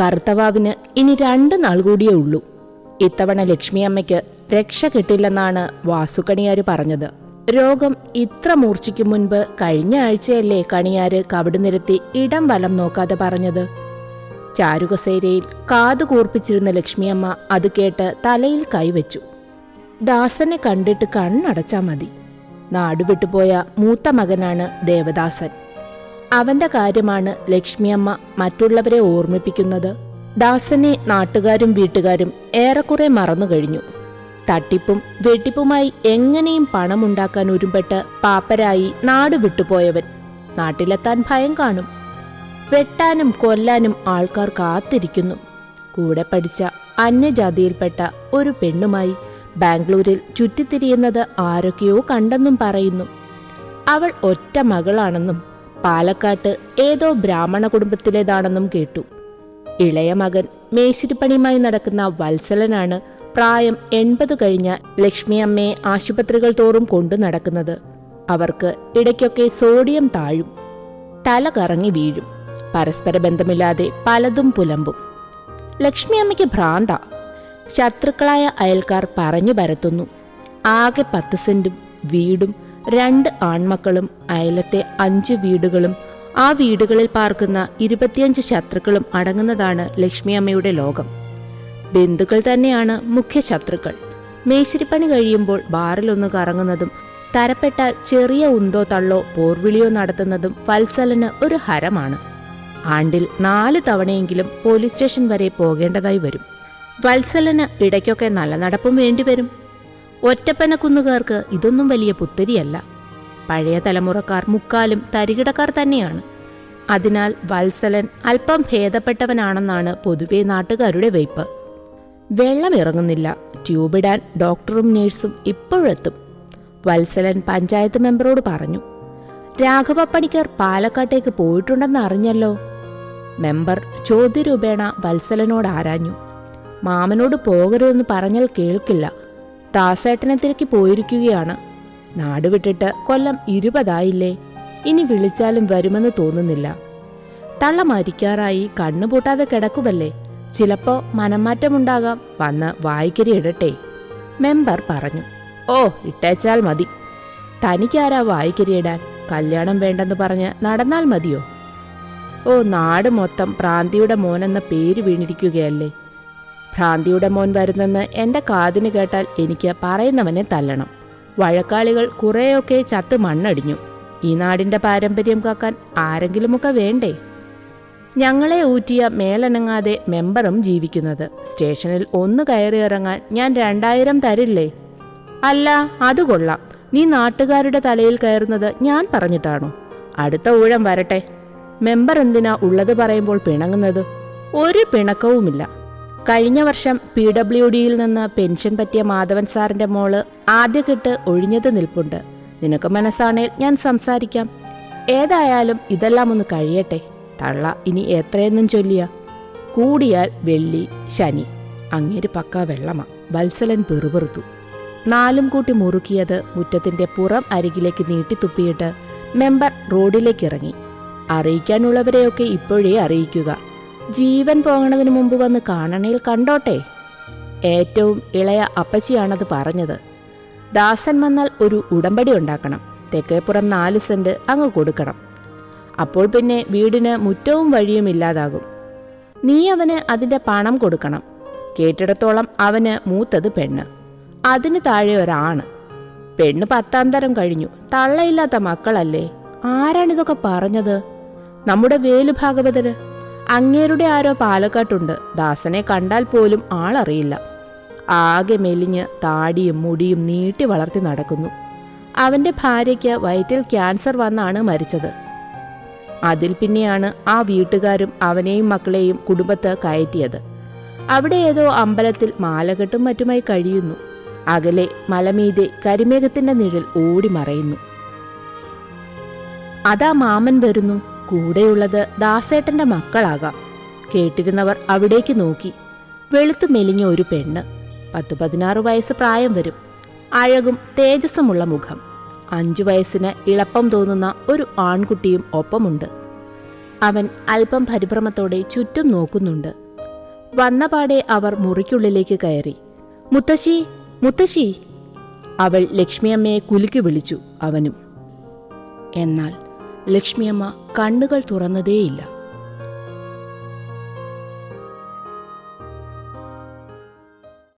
കറുത്തവാവിന് ഇനി രണ്ട് നാൾ കൂടിയേ ഉള്ളൂ. ഇത്തവണ ലക്ഷ്മിയമ്മയ്ക്ക് രക്ഷ കിട്ടില്ലെന്നാണ് വാസുക്കണിയാര് പറഞ്ഞത്. രോഗം ഇത്ര മൂർച്ചയ്ക്ക് മുൻപ് കഴിഞ്ഞ ആഴ്ചയല്ലേ കണിയാര് കവിട് നിരത്തി ഇടം വലം നോക്കാതെ പറഞ്ഞത്? ചാരുകസേരയിൽ കാതു കൂർപ്പിച്ചിരുന്ന ലക്ഷ്മിയമ്മ അത് കേട്ട് തലയിൽ കൈവച്ചു. ദാസനെ കണ്ടിട്ട് കണ്ണടച്ചാ മതി. നാടുവിട്ടുപോയ മൂത്ത മകനാണ് ദേവദാസൻ. അവന്റെ കാര്യമാണ് ലക്ഷ്മിയമ്മ മറ്റുള്ളവരെ ഓർമ്മിപ്പിക്കുന്നത്. ദാസനെ നാട്ടുകാരും വീട്ടുകാരും ഏറെക്കുറെ മറന്നു കഴിഞ്ഞു. തട്ടിപ്പും വെട്ടിപ്പുമായി എങ്ങനെയും പണമുണ്ടാക്കാൻ ഒരുമ്പെട്ട് പാപ്പരായി നാട് വിട്ടുപോയവൻ നാട്ടിലെത്താൻ ഭയം കാണും. വെട്ടാനും കൊല്ലാനും ആൾക്കാർ കാത്തിരിക്കുന്നു. കൂടെ പഠിച്ച അന്യജാതിയിൽപ്പെട്ട ഒരു പെണ്ണുമായി ബാംഗ്ലൂരിൽ ചുറ്റിത്തിരിയുന്നത് ആരൊക്കെയോ കണ്ടെന്നും പറയുന്നു. അവൾ ഒറ്റ മകളാണെന്നും പാലക്കാട്ട് ഏതോ ബ്രാഹ്മണ കുടുംബത്തിലേതാണെന്നും കേട്ടു. ഇളയ മകൻ മേശിരിപ്പണിയുമായി നടക്കുന്ന വത്സലനാണ് പ്രായം എൺപത് കഴിഞ്ഞ ലക്ഷ്മിയമ്മയെ ആശുപത്രികൾ തോറും കൊണ്ടു നടക്കുന്നത്. അവർക്ക് ഇടയ്ക്കൊക്കെ സോഡിയം താഴും. തല കറങ്ങി വീഴും. പരസ്പര ബന്ധമില്ലാതെ പലതും പുലമ്പും. ലക്ഷ്മിയമ്മയ്ക്ക് ഭ്രാന്ത. ശത്രുക്കളായ അയൽക്കാർ പറഞ്ഞു പരത്തുന്നു. ആകെ പത്ത് സെന്റും വീടും രണ്ട് ആൺമക്കളും അയലത്തെ അഞ്ച് വീടുകളും ആ വീടുകളിൽ പാർക്കുന്ന ഇരുപത്തിയഞ്ച് ശത്രുക്കളും അടങ്ങുന്നതാണ് ലക്ഷ്മി അമ്മയുടെ ലോകം. ബന്ധുക്കൾ തന്നെയാണ് മുഖ്യ ശത്രുക്കൾ. മേശരിപ്പണി കഴിയുമ്പോൾ ബാറിലൊന്ന് കറങ്ങുന്നതും തരപ്പെട്ടാൽ ചെറിയ ഉന്തോ തള്ളോ പോർവിളിയോ നടത്തുന്നതും വത്സലന് ഒരു ഹരമാണ്. ആണ്ടിൽ നാല് തവണയെങ്കിലും പോലീസ് സ്റ്റേഷൻ വരെ പോകേണ്ടതായി വരും. വത്സലന് ഇടയ്ക്കൊക്കെ നല്ല നടപ്പും വേണ്ടിവരും. ഒറ്റപ്പനക്കുന്നുകാർക്ക് ഇതൊന്നും വലിയ പുത്തരിയല്ല. പഴയ തലമുറക്കാർ മുക്കാലും തരികിടക്കാർ തന്നെയാണ്. അതിനാൽ വത്സലൻ അല്പം ഭേദപ്പെട്ടവനാണെന്നാണ് പൊതുവെ നാട്ടുകാരുടെ വയ്പ് വെള്ളം ഇറങ്ങുന്നില്ല. ട്യൂബിടാൻ ഡോക്ടറും നേഴ്സും ഇപ്പോഴെത്തും. വത്സലൻ പഞ്ചായത്ത് മെമ്പറോട് പറഞ്ഞു രാഘവ പണിക്കർ പാലക്കാട്ടേക്ക് പോയിട്ടുണ്ടെന്ന് അറിഞ്ഞല്ലോ? മെമ്പർ ചോദ്യരൂപേണ വത്സലനോട് ആരാഞ്ഞു. മാമനോട് പോകരുതെന്ന് പറഞ്ഞാൽ കേൾക്കില്ല. ദാസേട്ടനെ തിരക്കി പോയിരിക്കുകയാണ്. നാട് വിട്ടിട്ട് കൊല്ലം ഇരുപതായില്ലേ? ഇനി വിളിച്ചാലും വരുമെന്ന് തോന്നുന്നില്ല. തള്ള മരിക്കാറായി കണ്ണുപൂട്ടാതെ കിടക്കുമല്ലേ ചിലപ്പോ മനംമാറ്റമുണ്ടാകാം. വന്ന് വായിക്കരി ഇടട്ടെ. മെമ്പർ പറഞ്ഞു ഓ ഇട്ടേച്ചാൽ മതി. തനിക്കാരാ വായിക്കരിയിടാൻ കല്യാണം വേണ്ടെന്ന് പറഞ്ഞ് നടന്നാൽ മതിയോ? ഓ നാട് മൊത്തം പ്രാന്തിയുടെ മോനെന്ന പേര് വീണിരിക്കുകയല്ലേ? ഭ്രാന്തിയുടെ മോൻ വരുന്നെന്ന് എന്റെ കാതിന് കേട്ടാൽ എനിക്ക് പറയുന്നവനെ തല്ലണം. വഴക്കാളികൾ കുറേയൊക്കെ ചത്ത് മണ്ണടിഞ്ഞു. ഈ നാടിന്റെ പാരമ്പര്യം കാക്കാൻ ആരെങ്കിലുമൊക്കെ വേണ്ടേ? ഞങ്ങളെ ഊറ്റിയ മേലനങ്ങാതെ മെമ്പറും ജീവിക്കുന്നത്. സ്റ്റേഷനിൽ ഒന്ന് കയറി ഇറങ്ങാൻ ഞാൻ രണ്ടായിരം തരില്ലേ? അല്ല അത് കൊള്ളാം. നീ നാട്ടുകാരുടെ തലയിൽ കയറുന്നത് ഞാൻ പറഞ്ഞിട്ടാണോ? അടുത്ത ഊഴം വരട്ടെ. മെമ്പർ എന്തിനാ ഉള്ളത് പറയുമ്പോൾ പിണങ്ങുന്നത്? ഒരു പിണക്കവുമില്ല. കഴിഞ്ഞ വർഷം പി ഡബ്ല്യു ഡിയിൽ നിന്ന് പെൻഷൻ പറ്റിയ മാധവൻ സാറിന്റെ മോൾ ആദ്യ കെട്ട് ഒഴിഞ്ഞത് നിൽപ്പുണ്ട്. നിനക്ക് മനസ്സാണേൽ ഞാൻ സംസാരിക്കാം. ഏതായാലും ഇതെല്ലാം ഒന്ന് കഴിയട്ടെ. തള്ള ഇനി എത്രയെന്നും ചൊല്ലിയ. കൂടിയാൽ വെള്ളി ശനി. അങ്ങേര് പക്ക വെള്ളമ. വത്സലൻ പെറുപെറുത്തു. നാലും കൂട്ടി മുറുക്കിയത് മുറ്റത്തിന്റെ പുറം അരികിലേക്ക് നീട്ടിത്തുപ്പിയിട്ട് മെമ്പർ റോഡിലേക്ക് ഇറങ്ങി അറിയിക്കാനുള്ളവരെയൊക്കെ ഇപ്പോഴേ അറിയിക്കുക. ജീവൻ പോകണതിന് മുമ്പ് വന്ന് കാണണേൽ കണ്ടോട്ടെ. ഏറ്റവും ഇളയ അപ്പച്ചിയാണത് പറഞ്ഞത്. ദാസൻ വന്നാൽ ഒരു ഉടമ്പടി ഉണ്ടാക്കണം. തെക്കേപ്പുറം നാല് സെന്റ് അങ്ങ് കൊടുക്കണം. അപ്പോൾ പിന്നെ വീടിന് മുറ്റവും വഴിയും ഇല്ലാതാകും. നീ അവന് അതിന്റെ പണം കൊടുക്കണം. കേട്ടിടത്തോളം അവന് മൂത്തത് പെണ്ണ്. അതിന് താഴെ ഒരാണ്. പെണ്ണ് പത്താം തരം കഴിഞ്ഞു. തള്ളയില്ലാത്ത മക്കളല്ലേ? ആരാണിതൊക്കെ പറഞ്ഞത്? നമ്മുടെ വേലു ഭാഗവതര് അങ്ങേരുടെ ആരോ പാലക്കാട്ടുണ്ട്. ദാസനെ കണ്ടാൽ പോലും ആളറിയില്ല. ആകെ മെലിഞ്ഞ് താടിയും മുടിയും നീട്ടി വളർത്തി നടക്കുന്നു. അവന്റെ ഭാര്യയ്ക്ക് വയറ്റിൽ ക്യാൻസർ വന്നാണ് മരിച്ചത്. അതിൽ പിന്നെയാണ് ആ വീട്ടുകാരും അവനെയും മക്കളെയും കുടുംബത്ത് കയറ്റിയത്. അവിടെ ഏതോ അമ്പലത്തിൽ മാലകെട്ടും മറ്റുമായി കഴിയുന്നു. അകലെ മലമീതെ കരിമേഘത്തിന്റെ നിഴൽ ഓടി മറയുന്നു. അതാ മാമൻ വരുന്നു. കൂടെയുള്ളത് ദാസേട്ടന്റെ മക്കളാകാം. കേട്ടിരുന്നവർ അവിടേക്ക് നോക്കി. വെളുത്തു മെലിഞ്ഞ ഒരു പെണ്ണ്. പത്തു പതിനാറ് വയസ്സ് പ്രായം വരും. അഴകും തേജസ്സുമുള്ള മുഖം. അഞ്ചു വയസ്സിന് ഇളപ്പം തോന്നുന്ന ഒരു ആൺകുട്ടിയും ഒപ്പമുണ്ട്. അവൻ അല്പം പരിഭ്രമത്തോടെ ചുറ്റും നോക്കുന്നുണ്ട്. വന്നപാടെ അവർ മുറിക്കുള്ളിലേക്ക് കയറി. മുത്തശ്ശി മുത്തശ്ശി അവൾ ലക്ഷ്മിയമ്മയെ കുലുക്കി വിളിച്ചു അവനും. എന്നാൽ ലക്ഷ്മിയമ്മ കണ്ണുകൾ തുറന്നതേയില്ല.